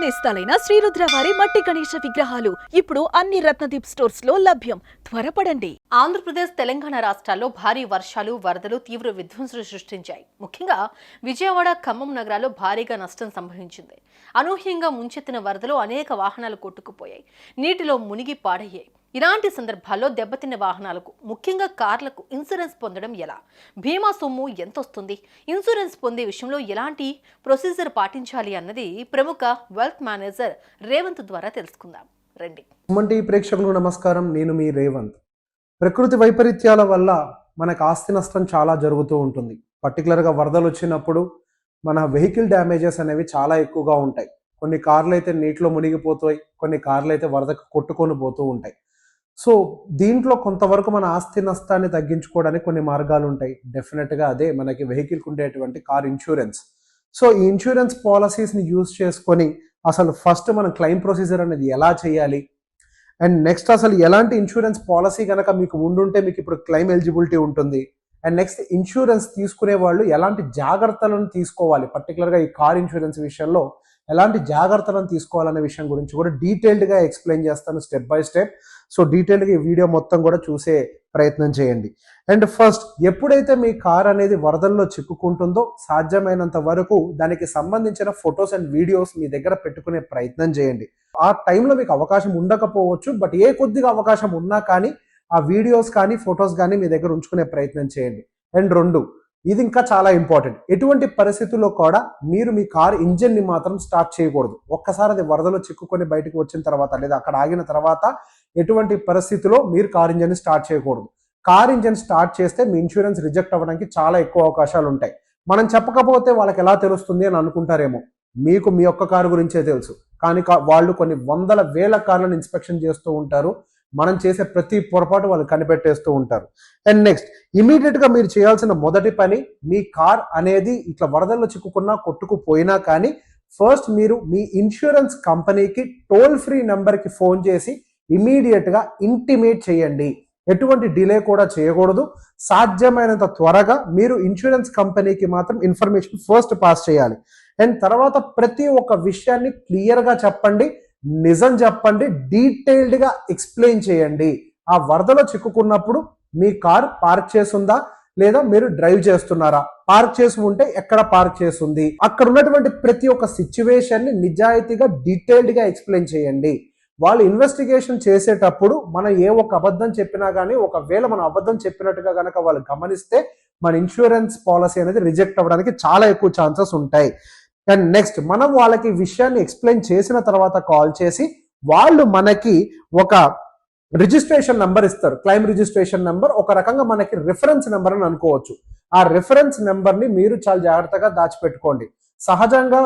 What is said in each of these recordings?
నేస్తాలైన శ్రీరుద్ర వారి మట్టి గణేష విగ్రహాలు ఇప్పుడు అన్ని రత్నదీప్ స్టోర్స్లో లభ్యం. త్వరపడండి. ఆంధ్రప్రదేశ్ తెలంగాణ రాష్ట్రాల్లో భారీ వర్షాలు వరదలు తీవ్ర విధ్వంసులు సృష్టించాయి. ముఖ్యంగా విజయవాడ ఖమ్మం నగరాల్లో భారీగా నష్టం సంభవించింది. అనూహ్యంగా ముంచెత్తిన వరదలు అనేక వాహనాలు కొట్టుకుపోయాయి. నీటిలో మునిగి పాడయ్యాయి. ఇలాంటి సందర్భాల్లో దెబ్బతిన్న వాహనాలకు ముఖ్యంగా కార్లకు ఇన్సూరెన్స్ పొందడం ఎలా? బీమా సొమ్ము ఎంత వస్తుంది ఇన్సూరెన్స్ పొందే విషయంలో ఎలాంటి ప్రొసీజర్ పాటించాలి అన్నది ప్రముఖ వెల్త్ మేనేజర్ రేవంత్ ద్వారా తెలుసుకుందాం. రండి. సుమన్ ప్రేక్షకులకు నమస్కారం. నేను మీ రేవంత్. ప్రకృతి వైపరీత్యాల వల్ల మనకు ఆస్తి నష్టం చాలా జరుగుతూ ఉంటుంది. పర్టికులర్గా వరదలు వచ్చినప్పుడు మన వెహికల్ డ్యామేజెస్ అనేవి చాలా ఎక్కువగా ఉంటాయి. కొన్ని కార్లు అయితే నీటిలో మునిగిపోతాయి. కొన్ని కార్లు అయితే వరదకు కొట్టుకొని పోతూ ఉంటాయి. సో దీంట్లో కొంతవరకు మన ఆస్తి నష్టాన్ని తగ్గించుకోవడానికి కొన్ని మార్గాలు ఉంటాయి డెఫినెట్గా అదే మనకి వెహికల్కి ఉండేటువంటి కార్ ఇన్సూరెన్స్ సో ఈ ఇన్సూరెన్స్ పాలసీస్ని యూజ్ చేసుకొని అసలు ఫస్ట్ మనం క్లెయిమ్ ప్రొసీజర్ అనేది ఎలా చేయాలి? అండ్ నెక్స్ట్ అసలు ఎలాంటి ఇన్సూరెన్స్ పాలసీ కనుక మీకు ఉండుంటే మీకు ఇప్పుడు క్లెయిమ్ ఎలిజిబిలిటీ ఉంటుంది. అండ్ నెక్స్ట్ ఇన్సూరెన్స్ తీసుకునే వాళ్ళు ఎలాంటి జాగ్రత్తలను తీసుకోవాలి? పర్టికులర్గా ఈ కార్ ఇన్సూరెన్స్ విషయంలో ఎలాంటి జాగ్రత్తలను తీసుకోవాలనే విషయం గురించి కూడా డీటెయిల్డ్గా ఎక్స్ప్లెయిన్ చేస్తాను స్టెప్ బై స్టెప్ సో డీటెయిల్గా ఈ వీడియో మొత్తం కూడా చూసే ప్రయత్నం చేయండి. అండ్ ఫస్ట్ ఎప్పుడైతే మీ కార్ అనేది వరదల్లో చిక్కుకుంటుందో సాధ్యమైనంత వరకు దానికి సంబంధించిన ఫొటోస్ అండ్ వీడియోస్ మీ దగ్గర పెట్టుకునే ప్రయత్నం చేయండి. ఆ టైంలో మీకు అవకాశం ఉండకపోవచ్చు బట్ ఏ కొద్దిగా అవకాశం ఉన్నా కానీ ఆ వీడియోస్ కానీ ఫొటోస్ కానీ మీ దగ్గర ఉంచుకునే ప్రయత్నం చేయండి. అండ్ రెండు ఇది ఇంకా చాలా ఇంపార్టెంట్ ఎటువంటి పరిస్థితుల్లో కూడా మీరు మీ కార్ ఇంజిన్ని మాత్రం స్టార్ట్ చేయకూడదు. ఒక్కసారి అది వరదలో చిక్కుకొని బయటకు వచ్చిన తర్వాత లేదా అక్కడ ఆగిన తర్వాత ఎటువంటి పరిస్థితిలో మీరు కార్ ఇంజిన్ స్టార్ట్ చేయకూడదు. కార్ ఇంజిన్ స్టార్ట్ చేస్తే మీ ఇన్సూరెన్స్ రిజెక్ట్ అవ్వడానికి చాలా ఎక్కువ అవకాశాలు ఉంటాయి. మనం చెప్పకపోతే వాళ్ళకి ఎలా తెలుస్తుంది అని అనుకుంటారేమో. మీకు మీ ఒక్క కారు గురించే తెలుసు. కానీ కా- వాళ్ళు కొన్ని వందల వేల కార్లను ఇన్స్పెక్షన్ చేస్తూ ఉంటారు. మనం చేసే ప్రతి పొరపాటు వాళ్ళు కనిపెట్టేస్తూ ఉంటారు. అండ్ నెక్స్ట్ ఇమీడియట్గా మీరు చేయాల్సిన మొదటి పని మీ కార్ అనేది ఇట్లా వరదల్లో చిక్కుకున్నా కొట్టుకుపోయినా కానీ ఫస్ట్ మీరు మీ ఇన్సూరెన్స్ కంపెనీకి టోల్ ఫ్రీ కి ఫోన్ చేసి ఇమీడియట్గా ఇంటిమేట్ చేయండి. ఎటువంటి డిలే కూడా చేయకూడదు. సాధ్యమైనంత త్వరగా మీరు ఇన్సూరెన్స్ కంపెనీకి మాత్రం ఇన్ఫర్మేషన్ ఫస్ట్ పాస్ చేయాలి. అండ్ తర్వాత ప్రతి ఒక్క విషయాన్ని క్లియర్గా చెప్పండి. నిజం చెప్పండి డీటెయిల్డ్గా ఎక్స్ప్లెయిన్ చేయండి. ఆ వరదలో చిక్కుకున్నప్పుడు మీ కార్ పార్క్ చేసుందా? లేదా మీరు డ్రైవ్ చేస్తున్నారా? పార్క్ చేసి ఉంటే ఎక్కడ పార్క్ చేసింది? అక్కడ ఉన్నటువంటి ప్రతి ఒక్క సిచ్యువేషన్ని నిజాయితీగా డీటెయిల్డ్గా ఎక్స్ప్లెయిన్ చేయండి. వాళ్ళు ఇన్వెస్టిగేషన్ చేసేటప్పుడు మనం ఏ ఒక్క అబద్ధం చెప్పినా కానీ ఒకవేళ మనం అబద్ధం చెప్పినట్టుగా కనుక వాళ్ళు గమనిస్తే మన ఇన్సూరెన్స్ పాలసీ అనేది రిజెక్ట్ అవ్వడానికి చాలా ఎక్కువ ఛాన్సెస్ ఉంటాయి. అండ్ నెక్స్ట్ మనం వాళ్ళకి విషయాన్ని ఎక్స్ప్లెయిన్ చేసిన తర్వాత కాల్ చేసి వాళ్ళు మనకి ఒక రిజిస్ట్రేషన్ నెంబర్ ఇస్తారు. క్లైమ్ రిజిస్ట్రేషన్ నెంబర్ ఒక రకంగా మనకి రిఫరెన్స్ నెంబర్ అని అనుకోవచ్చు. ఆ రిఫరెన్స్ నెంబర్ని మీరు చాలా జాగ్రత్తగా దాచిపెట్టుకోండి. సహజంగా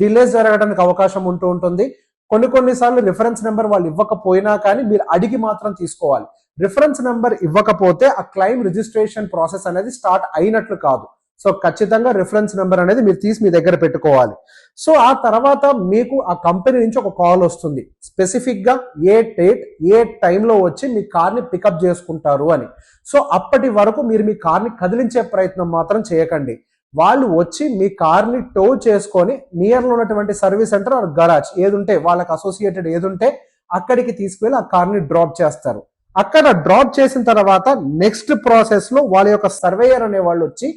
డిలేస్ జరగడానికి అవకాశం ఉంటూ ఉంటుంది. కొన్ని కొన్నిసార్లు రిఫరెన్స్ నెంబర్ వాళ్ళు ఇవ్వకపోయినా కానీ మీరు అడిగి మాత్రం తీసుకోవాలి. రిఫరెన్స్ నెంబర్ ఇవ్వకపోతే ఆ క్లైమ్ రిజిస్ట్రేషన్ ప్రాసెస్ అనేది స్టార్ట్ అయినట్లు కాదు. సో ఖచ్చితంగా రిఫరెన్స్ నెంబర్ అనేది మీరు తీసి మీ దగ్గర పెట్టుకోవాలి. సో ఆ తర్వాత మీకు ఆ కంపెనీ నుంచి ఒక కాల్ వస్తుంది. స్పెసిఫిక్గా ఏ డేట్ ఏ టైంలో వచ్చి మీ కార్ని పికప్ చేసుకుంటారు అని. సో అప్పటి వరకు మీరు మీ కార్ని కదిలించే ప్రయత్నం మాత్రం చేయకండి. వాళ్ళు వచ్చి మీ కార్ని టో చేసుకొని నియర్లో ఉన్నటువంటి సర్వీస్ సెంటర్ ఆర్ గరాజ్ ఏదుంటే వాళ్ళకి అసోసియేటెడ్ ఏదుంటే అక్కడికి తీసుకువెళ్ళి ఆ కార్ని డ్రాప్ చేస్తారు. అక్కడ డ్రాప్ చేసిన తర్వాత నెక్స్ట్ ప్రాసెస్లో వాళ్ళ యొక్క సర్వేయర్ అనే వాళ్ళు వచ్చి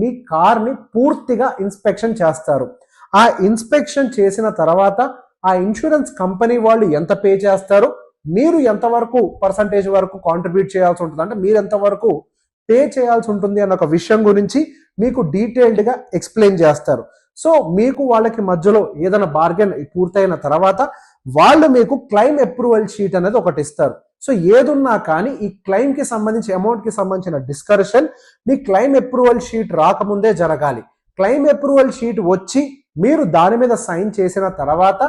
మీ కార్ని పూర్తిగా ఇన్స్పెక్షన్ చేస్తారు. ఆ ఇన్స్పెక్షన్ చేసిన తర్వాత ఆ ఇన్సూరెన్స్ కంపెనీ వాళ్ళు ఎంత పే చేస్తారు? మీరు ఎంతవరకు పర్సంటేజ్ వరకు కాంట్రిబ్యూట్ చేయాల్సి ఉంటుంది? అంటే మీరు ఎంతవరకు పే చేయాల్సి ఉంటుంది అన్న ఒక విషయం గురించి మీకు డీటెయిల్డ్గా ఎక్స్ప్లెయిన్ చేస్తారు. సో మీకు వాళ్ళకి మధ్యలో ఏదైనా బార్గెన్ పూర్తయిన తర్వాత వాళ్ళు మీకు క్లైమ్ అప్రూవల్ షీట్ అనేది ఒకటి ఇస్తారు. సో ఏదున్నా కానీ ఈ క్లెయిమ్కి సంబంధించి అమౌంట్కి సంబంధించిన డిస్కషన్ మీ క్లైమ్ అప్రూవల్ షీట్ రాకముందే జరగాలి. క్లైమ్ అప్రూవల్ షీట్ వచ్చి మీరు దాని మీద సైన్ చేసిన తర్వాత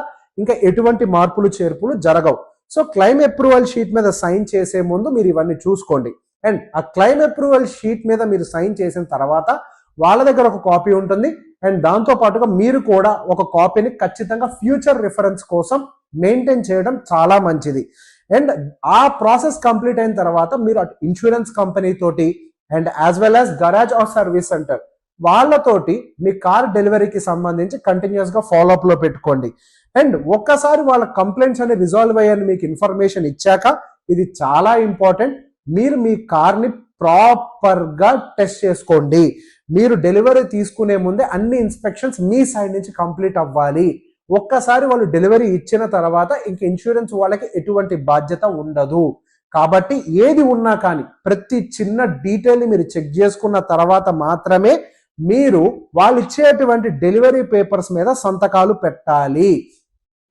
ఇంకా ఎటువంటి మార్పులు చేర్పులు జరగవు. సో క్లైమ్ అప్రూవల్ షీట్ మీద సైన్ చేసే ముందు మీరు ఇవన్నీ చూసుకోండి. అండ్ ఆ క్లైమ్ అప్రూవల్ షీట్ మీద మీరు సైన్ చేసిన తర్వాత వాళ్ళ దగ్గర ఒక కాపీ ఉంటుంది. అండ్ దాంతో పాటుగా మీరు కూడా ఒక కాపీని ఖచ్చితంగా ఫ్యూచర్ రిఫరెన్స్ కోసం మెయింటైన్ చేయడం చాలా మంచిది. అండ్ ఆ ప్రాసెస్ కంప్లీట్ అయిన తర్వాత మీరు అటు ఇన్సూరెన్స్ కంపెనీ తోటి and as well as garage of service center వాళ్ళతోటి మీ కార్ డెలివరీకి సంబంధించి కంటిన్యూస్గా ఫాలో అప్లో పెట్టుకోండి. అండ్ ఒక్కసారి వాళ్ళ కంప్లైంట్స్ అనేవి రిజాల్వ్ అయ్యని మీకు ఇన్ఫర్మేషన్ ఇచ్చాక ఇది చాలా ఇంపార్టెంట్ మీరు మీ కార్ని ప్రాపర్గా టెస్ట్ చేసుకోండి. మీరు డెలివరీ తీసుకునే ముందే అన్ని ఇన్స్పెక్షన్స్ మీ సైడ్ నుంచి కంప్లీట్ అవ్వాలి. ఒక్కసారి వాళ్ళు డెలివరీ ఇచ్చిన తర్వాత ఇంక ఇన్సూరెన్స్ వాళ్ళకి ఎటువంటి బాధ్యత ఉండదు. కాబట్టి ఏది ఉన్నా కానీ ప్రతి చిన్న డీటెయిల్ని మీరు చెక్ చేసుకున్న తర్వాత మాత్రమే మీరు వాళ్ళు ఇచ్చేటువంటి డెలివరీ పేపర్స్ మీద సంతకాలు పెట్టాలి.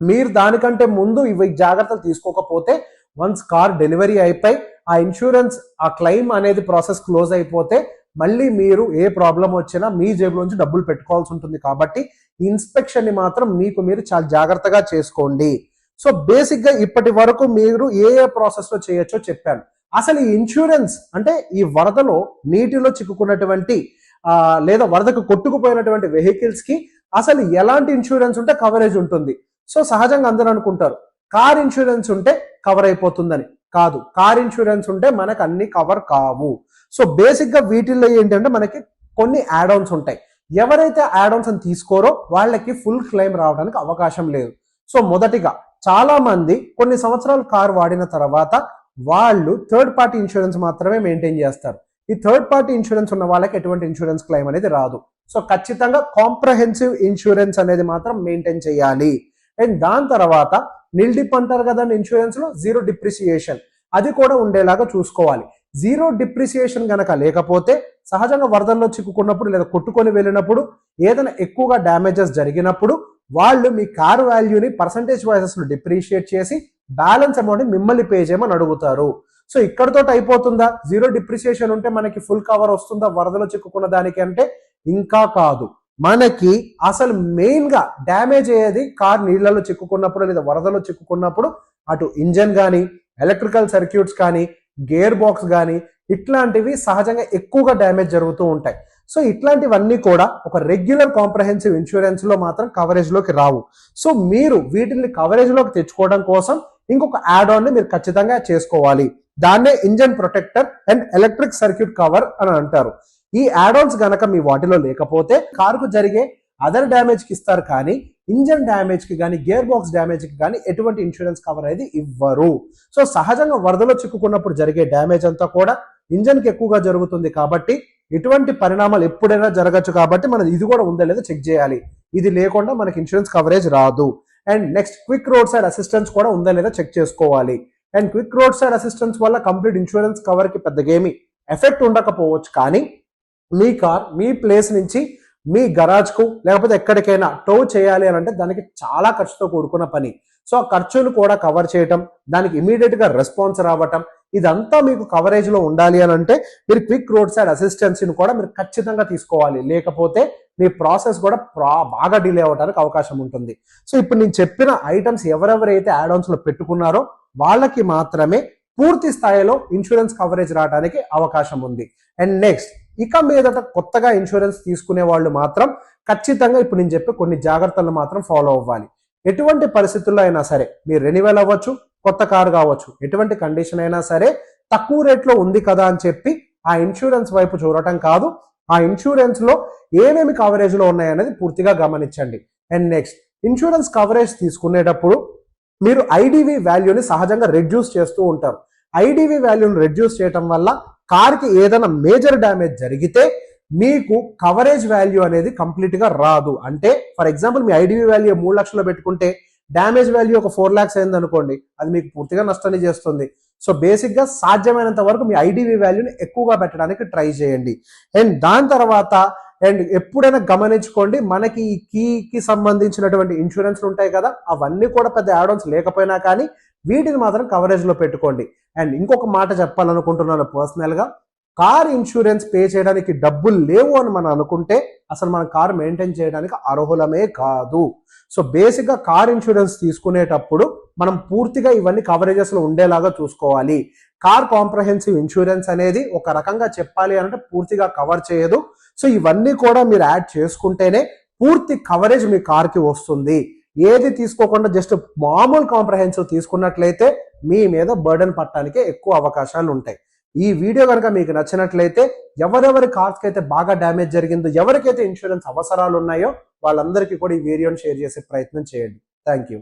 మీరు దానికంటే ముందు ఇవి జాగ్రత్తలు తీసుకోకపోతే వన్స్ కార్ డెలివరీ అయిపోయి ఆ ఇన్సూరెన్స్ ఆ క్లెయిమ్ అనేది ప్రాసెస్ క్లోజ్ అయిపోతే మళ్ళీ మీరు ఏ ప్రాబ్లం వచ్చినా మీ జేబులోంచి డబ్బులు పెట్టుకోవాల్సి ఉంటుంది కాబట్టి ఇన్స్పెక్షన్ని మాత్రం మీకు మీరు చాలా జాగ్రత్తగా చేసుకోండి. సో బేసిక్గా ఇప్పటి వరకు మీరు ఏ ఏ ప్రాసెస్లో చేయొచ్చో చెప్పాను. అసలు ఈ ఇన్సూరెన్స్ అంటే ఈ వరదలో నీటిలో చిక్కుకున్నటువంటి లేదా వరదకు కొట్టుకుపోయినటువంటి వెహికల్స్కి అసలు ఎలాంటి ఇన్సూరెన్స్ ఉంటే కవరేజ్ ఉంటుంది. సో సహజంగా అందరూ అనుకుంటారు కార్ ఇన్సూరెన్స్ ఉంటే కవర్ అయిపోతుందని. కాదు కార్ ఇన్సూరెన్స్ ఉంటే మనకు అన్ని కవర్ కావు. సో బేసిక్గా వీటిల్లో ఏంటంటే మనకి కొన్ని యాడ్ ఆన్స్ ఉంటాయి. ఎవరైతే యాడ్ అని తీసుకోరో వాళ్ళకి ఫుల్ క్లెయిమ్ రావడానికి అవకాశం లేదు. సో మొదటిగా చాలా మంది కొన్ని సంవత్సరాలు కారు వాడిన తర్వాత వాళ్ళు థర్డ్ పార్టీ ఇన్సూరెన్స్ మాత్రమే మెయింటైన్ చేస్తారు. ఈ థర్డ్ పార్టీ ఇన్సూరెన్స్ ఉన్న వాళ్ళకి ఎటువంటి ఇన్సూరెన్స్ క్లెయిమ్ అనేది రాదు. సో ఖచ్చితంగా కాంప్రహెన్సివ్ ఇన్సూరెన్స్ అనేది మాత్రం మెయింటైన్ చేయాలి. అండ్ దాని తర్వాత నిల్ డిప్ అంటారు కదండి ఇన్సూరెన్స్లో జీరో డిప్రిసియేషన్ అది కూడా ఉండేలాగా చూసుకోవాలి. జీరో డిప్రిసియేషన్ గనక లేకపోతే సహజంగా వరదల్లో చిక్కుకున్నప్పుడు లేదా కొట్టుకొని వెళ్ళినప్పుడు ఏదైనా ఎక్కువగా డ్యామేజెస్ జరిగినప్పుడు వాళ్ళు మీ కార్ వాల్యూని పర్సంటేజ్ వైజెస్లో డిప్రిషియేట్ చేసి బ్యాలెన్స్ అమౌంట్ మిమ్మల్ని పే చేయమని అడుగుతారు. సో ఇక్కడతో అయిపోతుందా? జీరో డిప్రిసియేషన్ ఉంటే మనకి ఫుల్ కవర్ వస్తుందా? వరదలో చిక్కుకున్న దానికి అంటే ఇంకా కాదు. మనకి అసలు మెయిన్గా డ్యామేజ్ అయ్యేది కార్ నీళ్ళలో చిక్కుకున్నప్పుడు లేదా వరదలో చిక్కుకున్నప్పుడు అటు ఇంజన్ కానీ ఎలక్ట్రికల్ సర్క్యూట్స్ కానీ గేర్ బాక్స్ కానీ ఇట్లాంటివి సహజంగా ఎక్కువగా డ్యామేజ్ జరుగుతూ ఉంటాయి. సో ఇట్లాంటివన్నీ కూడా ఒక రెగ్యులర్ కాంప్రహెన్సివ్ ఇన్సూరెన్స్లో మాత్రం కవరేజ్లోకి రావు. సో మీరు వీటిని కవరేజ్లోకి తెచ్చుకోవడం కోసం ఇంకొక యాడ్ ఆన్ మీరు ఖచ్చితంగా చేసుకోవాలి. దాన్నే engine protector and electric circuit cover అని అంటారు. ఈ యాడ్ ఆన్స్ గనక మీ వాటిలో లేకపోతే కారుకు జరిగే అదర్ డ్యామేజ్కి ఇస్తారు కానీ ఇంజన్ డ్యామేజ్కి కానీ గేర్ బాక్స్ డ్యామేజ్కి కానీ ఎటువంటి ఇన్సూరెన్స్ కవర్ అనేది ఇవ్వరు. సో సహజంగా వరదలో చిక్కుకున్నప్పుడు జరిగే డ్యామేజ్ అంతా కూడా ఇంజన్కి ఎక్కువగా జరుగుతుంది కాబట్టి ఇటువంటి పరిణామాలు ఎప్పుడైనా జరగచ్చు కాబట్టి మనం ఇది కూడా ఉందా లేదో చెక్ చేయాలి. ఇది లేకుండా మనకి ఇన్సూరెన్స్ కవరేజ్ రాదు. And next quick road side assistance కూడా ఉందా లేదా చెక్ చేసుకోవాలి. And quick road side assistance వల్ల కంప్లీట్ ఇన్సూరెన్స్ కవర్కి పెద్దగా ఏమి ఎఫెక్ట్ ఉండకపోవచ్చు కానీ మీ కార్ మీ ప్లేస్ నుంచి మీ గరాజ్కు లేకపోతే ఎక్కడికైనా టో చేయాలి అని అంటే దానికి చాలా ఖర్చుతో కూడుకున్న పని. సో ఆ ఖర్చులు కూడా కవర్ చేయటం దానికి ఇమీడియట్గా రెస్పాన్స్ రావటం ఇదంతా మీకు కవరేజ్లో ఉండాలి అని అంటే మీరు క్విక్ రోడ్ సైడ్ అసిస్టెన్సీని కూడా మీరు ఖచ్చితంగా తీసుకోవాలి. లేకపోతే మీ ప్రాసెస్ కూడా ప్రా- బాగా డిలే అవడానికి అవకాశం ఉంటుంది. సో ఇప్పుడు నేను చెప్పిన ఐటమ్స్ ఎవరెవరైతే యాడాన్స్లో పెట్టుకున్నారో వాళ్ళకి మాత్రమే పూర్తి స్థాయిలో ఇన్సూరెన్స్ కవరేజ్ రావడానికి అవకాశం ఉంది. అండ్ నెక్స్ట్ ఇక మీదట కొత్తగా ఇన్సూరెన్స్ తీసుకునే వాళ్ళు మాత్రం ఖచ్చితంగా ఇప్పుడు నేను చెప్పే కొన్ని జాగ్రత్తలు మాత్రం ఫాలో అవ్వాలి. ఎటువంటి పరిస్థితుల్లో అయినా సరే మీరు రెన్యువల్ అవ్వచ్చు కొత్త కారు కావచ్చు ఎటువంటి కండిషన్ అయినా సరే తక్కువ రేట్లో ఉంది కదా అని చెప్పి ఆ ఇన్సూరెన్స్ వైపు చూడటం కాదు. ఆ ఇన్సూరెన్స్లో ఏమేమి కవరేజ్లో ఉన్నాయనేది పూర్తిగా గమనించండి. అండ్ నెక్స్ట్ ఇన్సూరెన్స్ కవరేజ్ తీసుకునేటప్పుడు మీరు ఐడివి వాల్యూని సహజంగా రెడ్యూస్ చేస్తూ ఉంటారు. ఐడివి వాల్యూని రెడ్యూస్ చేయటం వల్ల కార్కి ఏదైనా మేజర్ డ్యామేజ్ జరిగితే మీకు కవరేజ్ వాల్యూ అనేది కంప్లీట్గా రాదు. అంటే ఫర్ ఎగ్జాంపుల్ మీ ఐడివి వాల్యూ మూడు లక్షలు పెట్టుకుంటే డ్యామేజ్ వాల్యూ ఒక ఫోర్ లాక్స్ అయింది అనుకోండి అది మీకు పూర్తిగా నష్టాన్ని చేస్తుంది. సో బేసిక్గా సాధ్యమైనంత వరకు మీ ఐడివి వాల్యూని ఎక్కువగా పెట్టడానికి ట్రై చేయండి. అండ్ దాని తర్వాత అండ్ ఎప్పుడైనా గమనించుకోండి మనకి ఈ కీకి సంబంధించినటువంటి ఇన్సూరెన్స్లు ఉంటాయి కదా అవన్నీ కూడా పెద్ద యాడ్ లేకపోయినా కానీ వీటిని మాత్రం కవరేజ్లో పెట్టుకోండి. అండ్ ఇంకొక మాట చెప్పాలనుకుంటున్నాను పర్సనల్గా కార్ ఇన్సూరెన్స్ పే చేయడానికి డబ్బులు లేవు అని మనం అనుకుంటే అసలు మన కార్ మెయింటైన్ చేయడానికి అర్హులమే కాదు. సో బేసిక్గా కార్ ఇన్సూరెన్స్ తీసుకునేటప్పుడు మనం పూర్తిగా ఇవన్నీ కవరేజెస్లో ఉండేలాగా చూసుకోవాలి. కార్ కాంప్రహెన్సివ్ ఇన్సూరెన్స్ అనేది ఒక రకంగా చెప్పాలి అంటే పూర్తిగా కవర్ చేయదు. సో ఇవన్నీ కూడా మీరు యాడ్ చేసుకుంటేనే పూర్తి కవరేజ్ మీ కార్కి వస్తుంది. ఏది తీసుకోకుండా జస్ట్ మామూలు కాంప్రహెన్సివ్ తీసుకున్నట్లయితే మీ మీద బర్డెన్ పట్టడానికి ఎక్కువ అవకాశాలు ఉంటాయి. ఈ వీడియో కనుక మీకు నచ్చినట్లయితే ఎవరెవరి కార్స్కి అయితే బాగా డ్యామేజ్ జరిగిందో ఎవరికైతే ఇన్సూరెన్స్ అవసరాలు ఉన్నాయో వాళ్ళందరికీ కూడా ఈ వీడియోని షేర్ చేసే ప్రయత్నం చేయండి. Thank you